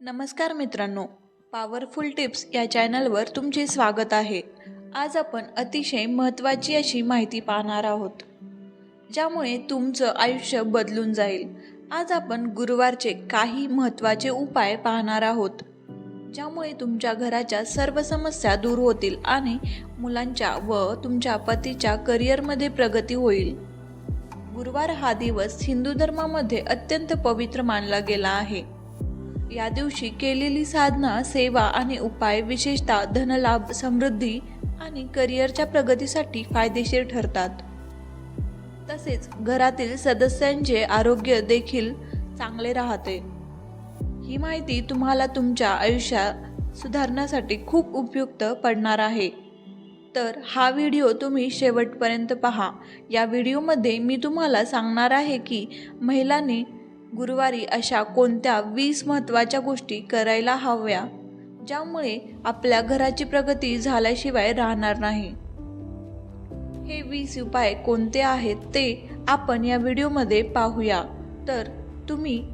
नमस्कार मित्रांनो powerful tips या चॅनलवर तुमचे स्वागत आहे. आज आपण अतिशय महत्त्वाची अशी माहिती पाहणार आहोत ज्यामुळे तुमचं आयुष्य बदलून जाईल. आज आपण गुरुवारचे काही महत्त्वाचे उपाय पाहणार आहोत ज्यामुळे तुमच्या घराच्या सर्व समस्या दूर होतील आणि मुलांच्या व तुमच्या पतीच्या करिअरमध्ये प्रगती होईल. गुरुवार हा दिवस हिंदू धर्मामध्ये अत्यंत पवित्र मानला गेला आहे. या दिवशी केलेली साधना सेवा आणि उपाय विशेषतः धनलाभ समृद्धी आणि करिअरच्या प्रगतीसाठी फायदेशीर ठरतात. तसेच घरातील सदस्यांचे आरोग्य देखील चांगले राहते. ही माहिती तुम्हाला तुमच्या आयुष्यात सुधारण्यासाठी खूप उपयुक्त पडणार आहे. तर हा व्हिडिओ तुम्ही शेवटपर्यंत पहा. या व्हिडिओमध्ये मी तुम्हाला सांगणार आहे की महिलांनी गुरुवारी अशा कोणत्या वीस महत्त्वाच्या गोष्टी करायला हव्या ज्यामुळे आपल्या घराची प्रगती झाल्याशिवाय राहणार नाही? हे वीस उपाय कोणते आहेत ते आपण या व्हिडिओमध्ये पाहूया. तर तुम्ही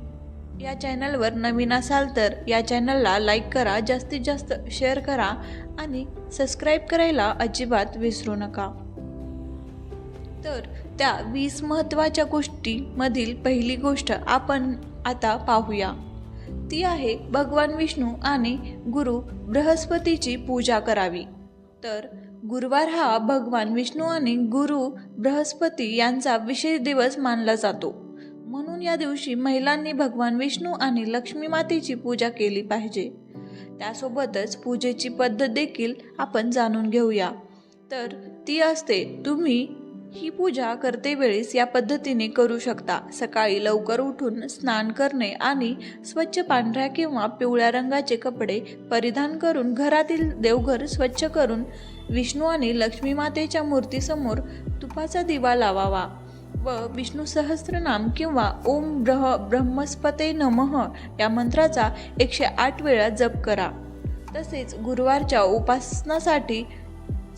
या चॅनलवर नवीन असाल तर या चॅनलला लाईक करा जास्तीत जास्त शेअर करा आणि सबस्क्राईब करायला अजिबात विसरू नका. तर त्या वीस महत्त्वाच्या गोष्टीमधील पहिली गोष्ट आपण आता पाहूया. ती आहे भगवान विष्णू आणि गुरु बृहस्पतीची पूजा करावी. तर गुरुवार हा भगवान विष्णू आणि गुरु बृहस्पती यांचा विशेष दिवस मानला जातो. म्हणून या दिवशी महिलांनी भगवान विष्णू आणि लक्ष्मी मातेची पूजा केली पाहिजे. त्यासोबतच पूजेची पद्धत देखील आपण जाणून घेऊया. तर ती असते तुम्ही ही पूजा करते वेळेस या पद्धतीने करू शकता. सकाळी लवकर उठून स्नान करणे आणि स्वच्छ पांढऱ्या किंवा पिवळ्या रंगाचे कपडे परिधान करून घरातील देवघर स्वच्छ करून विष्णू आणि लक्ष्मी मातेच्या मूर्तीसमोर तुपाचा दिवा लावावा व विष्णू सहस्रनाम किंवा ओम ब्रह ब्रह्मस्पते नमः या मंत्राचा एकशे आठ वेळा जप करा. तसेच गुरुवारच्या उपासनासाठी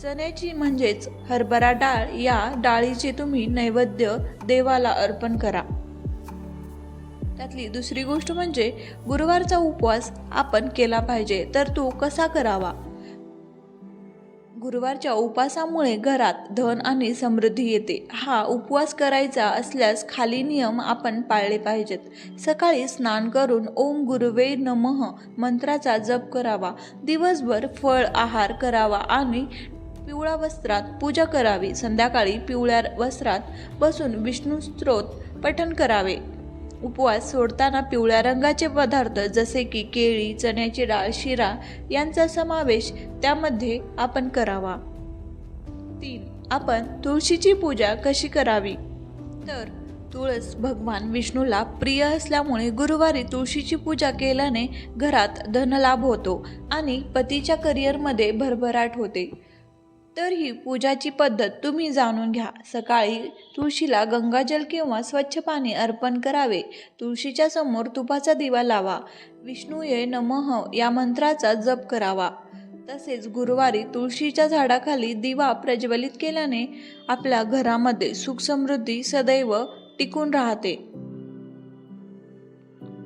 चण्याची म्हणजेच हरभरा डाळ या डाळीचे तुम्ही नैवेद्य देवाला अर्पण करा. त्यातली दुसरी गोष्ट म्हणजे गुरुवारचा उपवास आपण केला पाहिजे तर तो कसा करावा? गुरुवारच्या उपवासामुळे घरात धन आणि समृद्धी येते. हा उपवास करायचा असल्यास खाली नियम आपण पाळले पाहिजेत. सकाळी स्नान करून ओम गुरुवे नमः मंत्राचा जप करावा. दिवसभर फळ आहार करावा आणि पिवळ्या वस्त्रात पूजा करावी. संध्याकाळी पिवळ्या वस्त्रात बसून विष्णू स्त्रोत पठण करावे. उपवास सोडताना पिवळ्या रंगाचे पदार्थ जसे की केळी चण्याची डाळ शिरा यांचा समावेश त्यामध्ये आपण करावा. तीन आपण तुळशीची पूजा कशी करावी? तर तुळस भगवान विष्णूला प्रिय असल्यामुळे गुरुवारी तुळशीची पूजा केल्याने घरात धनलाभ होतो आणि पतीच्या करिअरमध्ये भरभराट होते. तर ही पूजाची पद्धत तुम्ही जाणून घ्या. सकाळी तुळशीला गंगाजल किंवा स्वच्छ पाणी अर्पण करावे. तुळशीच्या समोर तुपाचा दिवा लावा. विष्णूये नमः या मंत्राचा जप करावा. तसेच गुरुवारी तुळशीच्या झाडाखाली दिवा प्रज्वलित केल्याने आपल्या घरामध्ये सुख समृद्धी सदैव टिकून राहते.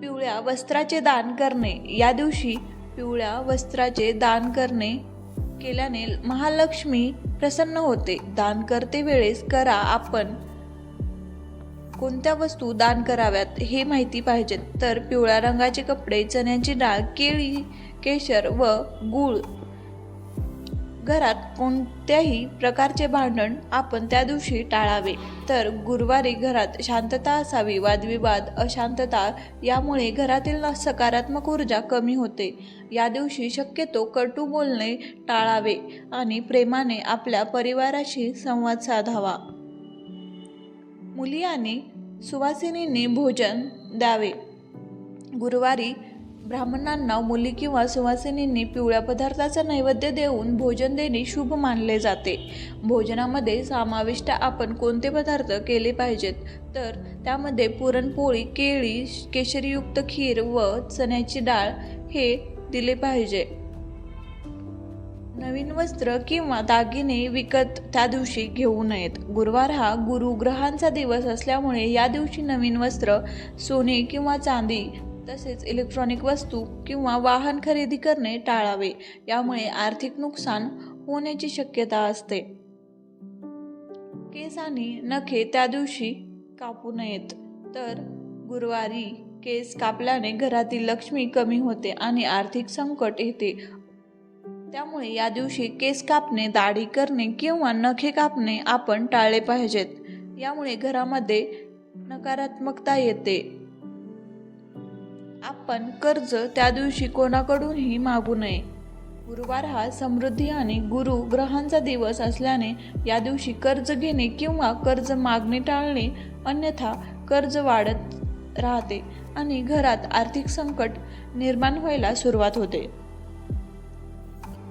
पिवळ्या वस्त्राचे दान करणे. या दिवशी पिवळ्या वस्त्राचे दान करणे केल्याने महालक्ष्मी प्रसन्न होते. दान करते वेळेस करा आपण. कोणत्या वस्तू दान कराव्यात हे माहिती पाहिजेत तर पिवळ्या रंगाचे कपडे चण्याची डाळ केळी केशर व गूळ घरात कोणत्याही प्रकारचे भांडण आपण त्या दिवशी टाळावे. तर गुरुवारी घरात शांतता असावी वादविवाद अशांतता यामुळे घरातील सकारात्मक ऊर्जा कमी होते. या दिवशी शक्यतो कटू बोलणे टाळावे आणि प्रेमाने आपल्या परिवाराशी संवाद साधावा. मुली आणि सुवासिनींनी भोजन द्यावे. गुरुवारी ब्राह्मणांना मुली किंवा सुवासिनींनी पिवळ्या पदार्थाचा नैवेद्य देऊन भोजन देणे शुभ मानले जाते. भोजनामध्ये समाविष्ट आपण कोणते पदार्थ केले पाहिजेत? तर त्यामध्ये पुरणपोळी केळी केशरीयुक्त खीर व चण्याची डाळ हे दिले पाहिजे. नवीन वस्त्र किंवा दागिने विकत त्या दिवशी घेऊ नयेत. गुरुवार हा गुरुग्रहांचा दिवस असल्यामुळे या दिवशी नवीन वस्त्र सोने किंवा चांदी तसेच इलेक्ट्रॉनिक वस्तू किंवा वाहन खरेदी करणे टाळावे. यामुळे आर्थिक नुकसान होण्याची शक्यता असते. केस आणि नखे त्या दिवशी कापू नयेत. तर गुरुवारी केस कापल्याने घरातील लक्ष्मी कमी होते आणि आर्थिक संकट येते. त्यामुळे या दिवशी केस कापणे दाढी करणे किंवा नखे कापणे आपण टाळले पाहिजेत. यामुळे घरामध्ये नकारात्मकता येते. आपण कर्ज त्या दिवशी कोणाकडूनही मागू नये. गुरुवार हा समृद्धी आणि गुरु ग्रहांचा दिवस असल्याने या दिवशी कर्ज घेणे किंवा कर्ज मागणे टाळणे अन्यथा कर्ज वाढत राहते आणि घरात आर्थिक संकट निर्माण व्हायला सुरुवात होते.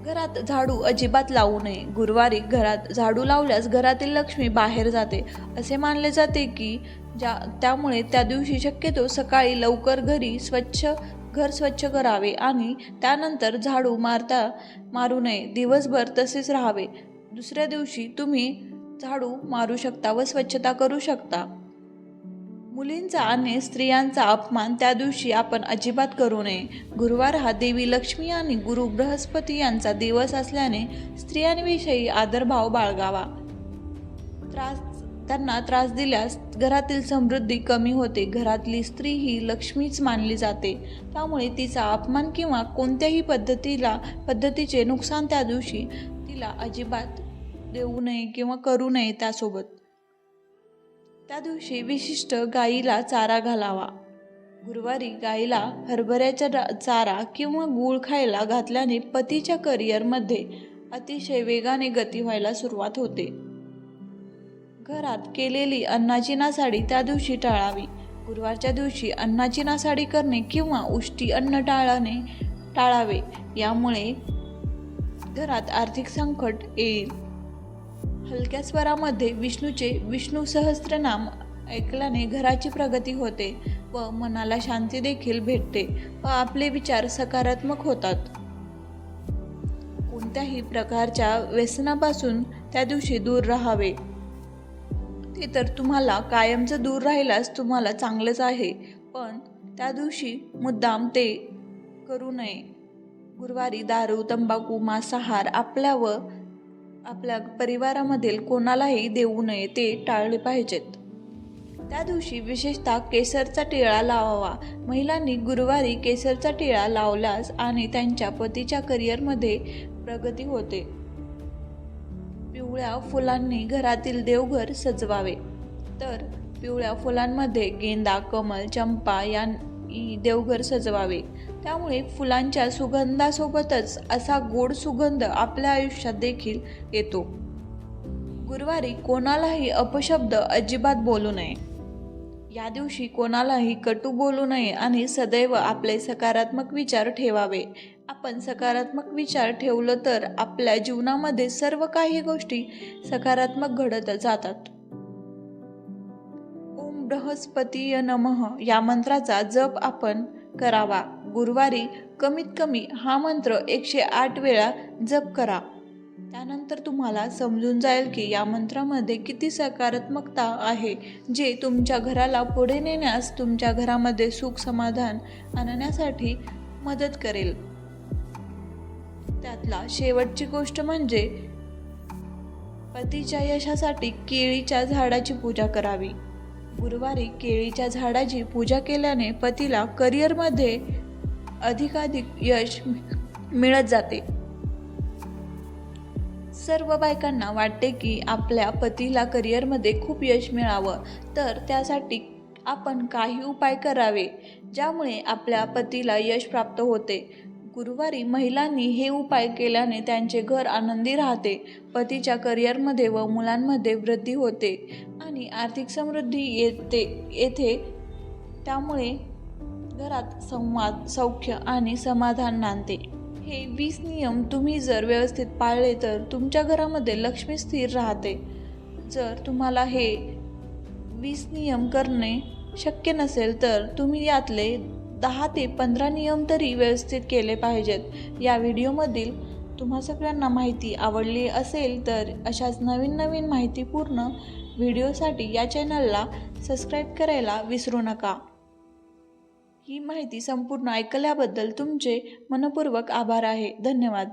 घरात झाडू अजिबात लावू नये. गुरुवारी घरात झाडू लावल्यास घरातील लक्ष्मी बाहेर जाते. असे मानले जाते की ज्या त्यामुळे त्या दिवशी शक्यतो सकाळी लवकर घरी स्वच्छ घर स्वच्छ करावे आणि त्यानंतर झाडू मारता मारू नये. दिवसभर तसेच राहावे. दुसऱ्या दिवशी तुम्ही झाडू मारू शकता व स्वच्छता करू शकता. मुलींचा आणि स्त्रियांचा अपमान त्या दिवशी आपण अजिबात करू नये. गुरुवार हा देवी लक्ष्मी आणि गुरु बृहस्पती यांचा दिवस असल्याने स्त्रियांविषयी आदरभाव बाळगावा. त्रास त्यांना त्रास दिल्यास घरातील समृद्धी कमी होते. घरातली स्त्री ही लक्ष्मीच मानली जाते. त्यामुळे तिचा अपमान किंवा कोणत्याही पद्धतीला पद्धतीचे नुकसान त्या दिवशी तिला अजिबात देऊ नये किंवा करू नये त्यासोबत. त्या दिवशी विशिष्ट गाईला चारा घालावा. गुरुवारी गाईला हरभऱ्याचा चारा किंवा गूळ खायला घातल्याने पतीच्या करिअरमध्ये अतिशय वेगाने गती व्हायला सुरुवात होते. घरात केलेली अन्नाची नासाडी त्या दिवशी टाळावी. गुरुवारच्या दिवशी अन्नाची नासाडी करणे किंवा उष्टी अन्न टाळाने टाळावे यामुळे घरात आर्थिक संकट येईल. हलक्या स्वरामध्ये विष्णूचे विष्णू सहस्त्रनाम ऐकल्याने घराची प्रगती होते व मनाला शांती देखील भेटते व आपले विचार सकारात्मक होतात. कोणत्याही प्रकारच्या व्यसनापासून त्या दिवशी दूर राहावे. ते तर तुम्हाला कायमचं दूर राहिल्यास तुम्हाला चांगलंच आहे पण त्या दिवशी मुद्दाम ते करू नये. गुरुवारी दारू तंबाखू मांसाहार आपल्या व आपल्या परिवारामधील कोणालाही देऊ नये ते टाळले पाहिजेत. त्या दिवशी विशेषतः केसरचा टिळा लावावा. महिलांनी गुरुवारी केसरचा टिळा लावलास आणि त्यांच्या पतीच्या करिअरमध्ये प्रगती होते. पिवळ्या फुलांनी घरातील देवघर सजवावे. तर पिवळ्या फुलांमध्ये गेंदा कमल चंपा या देवघर सजवावे. त्यामुळे फुलांच्या सुगंधासोबतच असा गोड सुगंध आपल्या आयुष्यात देखील येतो. गुरुवारी कोणालाही अपशब्द अजिबात बोलू नये. या दिवशी कोणालाही कटू बोलू नये आणि सदैव आपले सकारात्मक विचार ठेवावे. आपण सकारात्मक विचार ठेवलं तर आपल्या जीवनामध्ये सर्व काही गोष्टी सकारात्मक घडत जातात. बृहस्पतीय नमः. या मंत्राचा जप आपण करावा. गुरुवारी कमीत कमी हा मंत्र एकशे आठ वेळा जप करा. त्यानंतर तुम्हाला समजून जाईल की या मंत्रामध्ये किती सकारात्मकता आहे जे तुमच्या घराला पुढे नेण्यास तुमच्या घरामध्ये सुख समाधान आणण्यासाठी मदत करेल. त्यातला शेवटची गोष्ट म्हणजे पतीच्या यशासाठी केळीच्या झाडाची पूजा करावी. गुरुवारी केळीच्या झाडाची पूजा केल्याने पतीला करिअरमध्ये अधिकाधिक यश मिळत जाते. सर्व बायकांना वाटते की आपल्या पतीला करिअरमध्ये खूप यश मिळावं तर त्यासाठी आपण काही उपाय करावे ज्यामुळे आपल्या पतीला यश प्राप्त होते. गुरुवारी महिलांनी हे उपाय केल्याने त्यांचे घर आनंदी राहते पतीच्या करिअरमध्ये व मुलांमध्ये वृद्धी होते आणि आर्थिक समृद्धी येते येथे त्यामुळे घरात संवाद सौख्य आणि समाधान नांदते. हे वीस नियम तुम्ही जर व्यवस्थित पाळले तर तुमच्या घरामध्ये लक्ष्मी स्थिर राहते. जर तुम्हाला हे वीस नियम करणे शक्य नसेल तर तुम्ही यातले दहा ते पंधरा नियम तरी व्यवस्थित केले पाहिजेत. या व्हिडिओमधील तुम्हा सगळ्यांना माहिती आवडली असेल तर अशाच नवीन नवीन माहितीपूर्ण व्हिडिओसाठी या चॅनलला सबस्क्राईब करायला विसरू नका. ही माहिती संपूर्ण ऐकल्याबद्दल तुमचे मनपूर्वक आभार आहे. धन्यवाद.